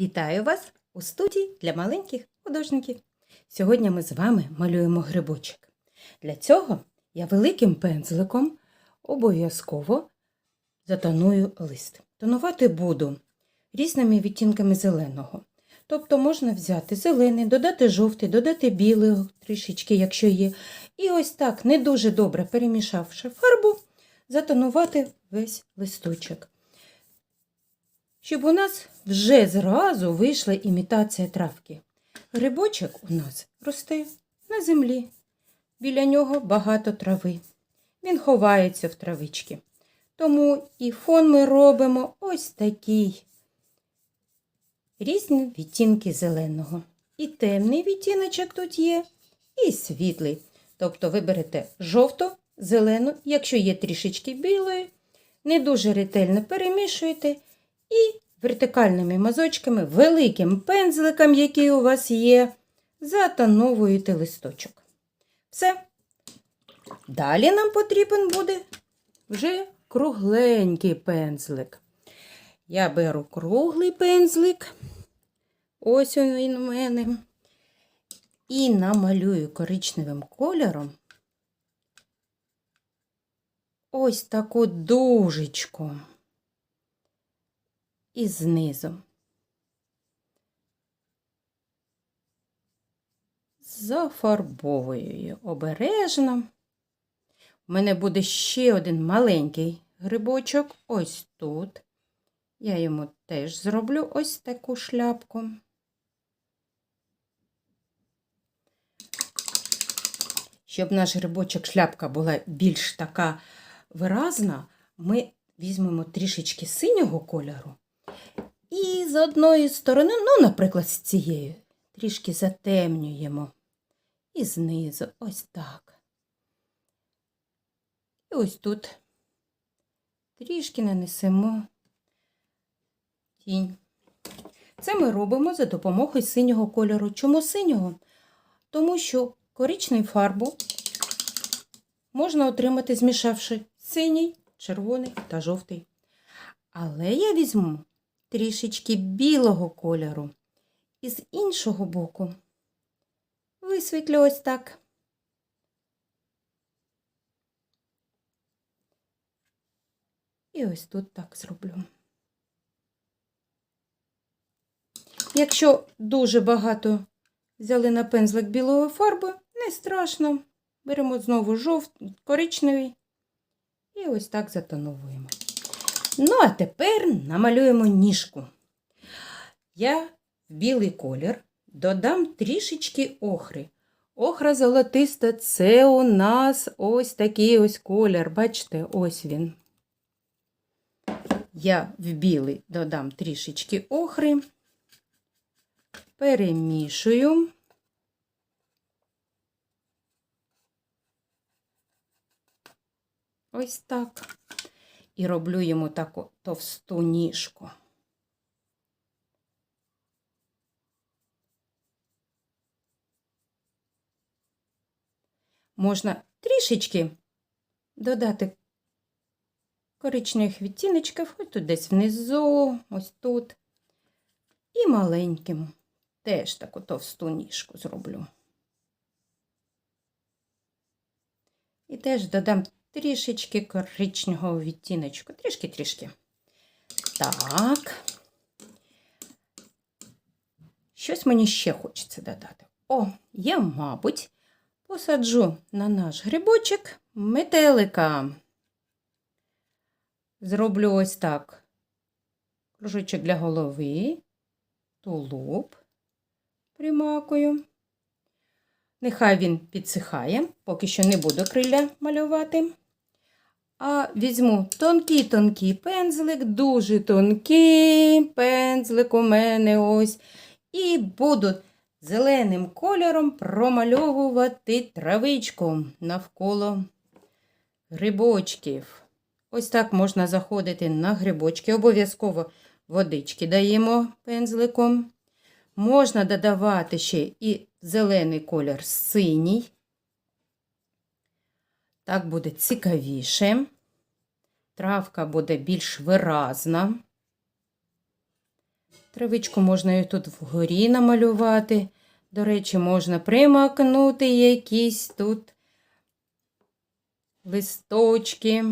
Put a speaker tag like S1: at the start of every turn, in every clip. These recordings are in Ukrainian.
S1: Вітаю вас у студії для маленьких художників. Сьогодні ми з вами малюємо грибочок. Для цього я великим пензликом обов'язково затоную лист. Тонувати буду різними відтінками зеленого. Тобто можна взяти зелений, додати жовтий, додати білий трішечки, якщо є. І ось так, не дуже добре перемішавши фарбу, затонувати весь листочок щоб у нас вже зразу вийшла імітація травки. Грибочок у нас росте на землі. Біля нього багато трави. Він ховається в травички. Тому і фон ми робимо ось такий. Різні відтінки зеленого. І темний відтіночок тут є, і світлий. Тобто ви берете жовту, зелену, якщо є трішечки білої, не дуже ретельно перемішуєте і вертикальними мазочками, великим пензликом, який у вас є, затоновуєте листочок. Все. Далі нам потрібен буде вже кругленький пензлик. Я беру круглий пензлик, ось він у мене, і намалюю коричневим кольором ось таку дужечку і знизу. Зафарбовую обережно. У мене буде ще один маленький грибочок ось тут. Я йому теж зроблю ось таку шляпку. Щоб наш грибочок шляпка була більш така виразна, ми візьмемо трішечки синього кольору і з одної сторони, ну, наприклад, з цієї, трішки затемнюємо. І знизу ось так. І ось тут трішки нанесемо тінь. Це ми робимо за допомогою синього кольору. Чому синього? Тому що коричневу фарбу можна отримати, змішавши синій, червоний та жовтий. Але я візьму трішечки білого кольору. І з іншого боку висвітлю ось так. І ось тут так зроблю. Якщо дуже багато взяли на пензлик білої фарби, не страшно. Беремо знову жовтий, коричневий і ось так затоновуємо. Ну, а тепер намалюємо ніжку. Я в білий колір додам трішечки охри. Охра золотиста це у нас ось такий ось колір. Бачите, ось він. Я в білий додам трішечки охри, перемішую. Ось так і роблю йому таку товсту ніжку. Можна трішечки додати коричневих відтіночків, ось тут десь внизу, ось тут. І маленьким теж таку товсту ніжку зроблю. І теж додам трішечки коричневого відтіночку. Трішки-трішки. Так. Щось мені ще хочеться додати. О, я, мабуть, посаджу на наш грибочок метелика. Зроблю ось так. Кружочок для голови, тулуб примакую. Нехай він підсихає, поки що не буду криля малювати. А візьму тонкий-тонкий пензлик, дуже тонкий пензлик у мене ось. І буду зеленим кольором промальовувати травичку навколо грибочків. Ось так можна заходити на грибочки. Обов'язково водички даємо пензликом. Можна додавати ще і зелений колір синій. Так буде цікавіше. Травка буде більш виразна. Травичку можна і тут вгорі намалювати. До речі, можна примакнути якісь тут листочки.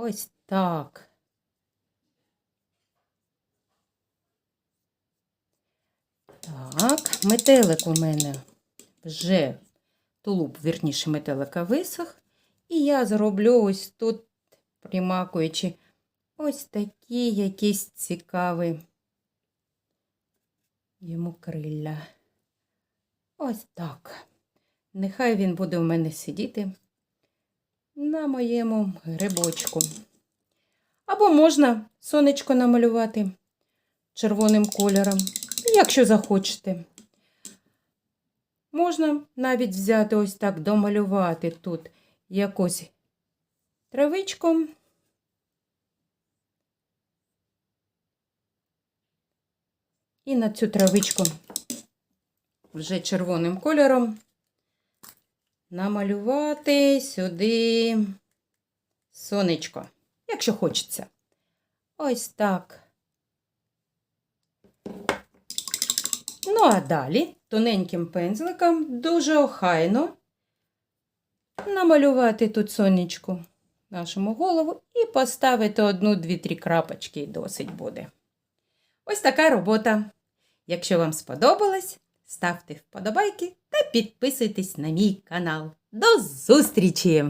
S1: Ось так. Так, метелик у мене вже тулуб, вірніше, метелика висох. І я зроблю ось тут, примакуючи, ось такі якісь цікаві йому крилля. Ось так. Нехай він буде у мене сидіти на моєму грибочку. Або можна сонечко намалювати червоним кольором, якщо захочете. Можна навіть взяти ось так, домалювати тут якусь травичку. І на цю травичку вже червоним кольором намалювати сюди сонечко, якщо хочеться. Ось так. Ну, а далі тоненьким пензликом дуже охайно намалювати тут сонечку нашому голову і поставити одну, дві, три крапочки і досить буде. Ось така робота. Якщо вам сподобалось, ставте вподобайки та підписуйтесь на мій канал. До зустрічі!